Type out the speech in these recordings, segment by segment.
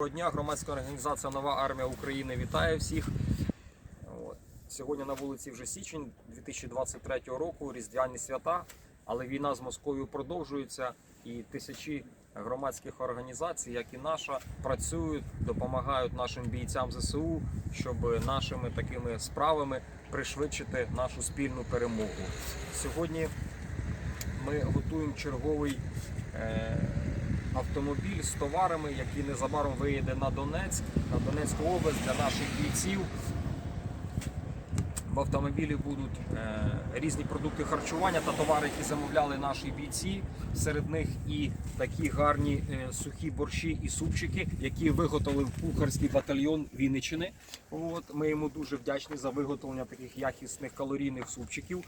Доброго дня, громадська організація Нова армія України вітає всіх. Сьогодні на вулиці вже січень 2023 року, різдвяні свята, але війна з Москвою продовжується і тисячі громадських організацій, як і наша, працюють, допомагають нашим бійцям ЗСУ, щоб нашими такими справами пришвидшити нашу спільну перемогу. Сьогодні ми готуємо черговий е, автомобіль з товарами, який незабаром виїде на Донецьк, на Донецьку область для наших бійців. Автомобілі будуть е, різні продукти харчування та товари, які замовляли наші бійці. Серед них і такі гарні е, сухі борщі і супчики, які виготовив кухарський батальйон Вінниччини. От ми йому дуже вдячні за виготовлення таких якісних калорійних супчиків.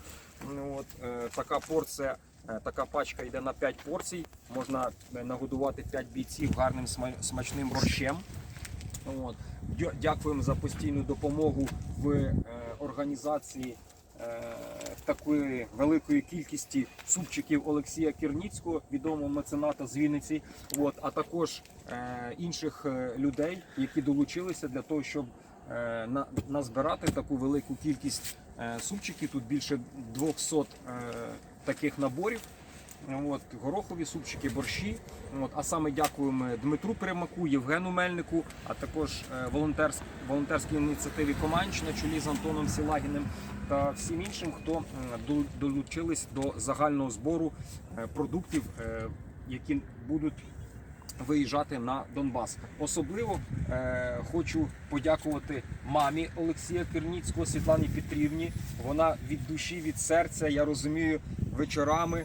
От е, така порція. Така пачка йде на 5 порцій. Можна нагодувати 5 бійців гарним смачним борщем. От. Дякуємо за постійну допомогу в організації е, такої великої кількості супчиків Олексія Кірніцького, відомого мецената з Вінниці, от, а також е, інших е, людей, які долучилися для того, щоб на, назбирати таку велику кількість супчиків. Тут більше 200 е, таких наборів. От, горохові супчики, борщі. От, а саме дякуємо Дмитру Примаку, Євгену Мельнику, а також е, волонтерськ, волонтерській ініціативі Команч на чолі з Антоном Сілагіним та всім іншим, хто до- долучились до загального збору е, продуктів, е, які будуть виїжджати на Донбас. Особливо е, хочу подякувати мамі Олексія Керніцького Світлані Петрівні. Вона від душі, від серця, я розумію, вечорами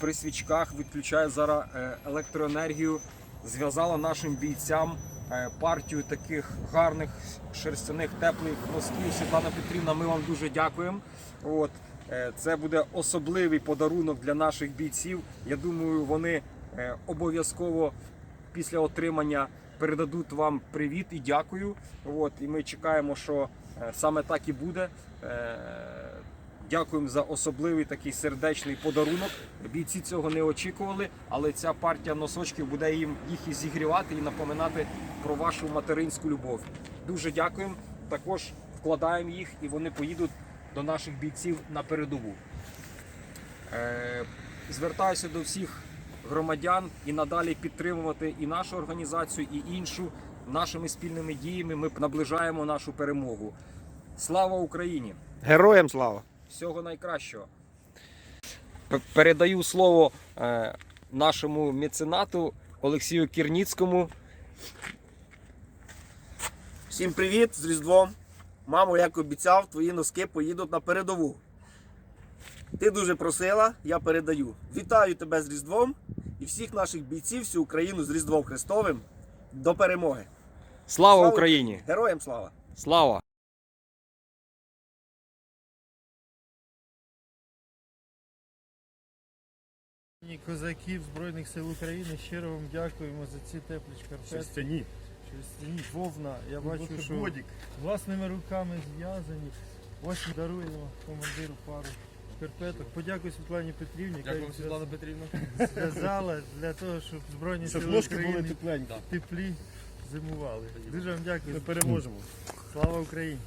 при свічках відключає зараз е, електроенергію. Зв'язала нашим бійцям е, партію таких гарних шерстяних теплих носків. Світлана Петрівна, ми вам дуже дякуємо. От е, це буде особливий подарунок для наших бійців. Я думаю, вони обов'язково після отримання передадуть вам привіт і дякую. От, і ми чекаємо, що саме так і буде. Дякуємо за особливий такий сердечний подарунок. Бійці цього не очікували, але ця партія носочків буде їм їх і зігрівати і напоминати про вашу материнську любов. Дуже дякуємо. Також вкладаємо їх і вони поїдуть до наших бійців на передову. Е, Звертаюся до всіх громадян і надалі підтримувати і нашу організацію, і іншу нашими спільними діями. Ми наближаємо нашу перемогу. Слава Україні! Героям слава! Всього найкращого. Передаю слово е, нашому меценату Олексію Кірніцькому. Всім привіт з Різдвом. Мамо, як обіцяв, твої носки поїдуть на передову. Ти дуже просила, я передаю. Вітаю тебе з Різдвом і всіх наших бійців, всю Україну з Різдвом Христовим. До перемоги. Слава Слава Україні! Героям слава! Слава! Козаків Збройних сил України щиро вам дякуємо за ці теплі шкарпетки. Шерстяні. Шерстяні, вовна. Я бачу, що бодік. власними руками зв'язані. Ось даруємо командиру пару шкарпеток. Подякую Світлані Петрівні, Дякую, Світлана Петрівна. зв'язала для того, щоб Збройні Щоб сили ложки були тепленькі. теплі зимували. Дуже вам дякую. Ми переможемо. Слава Україні!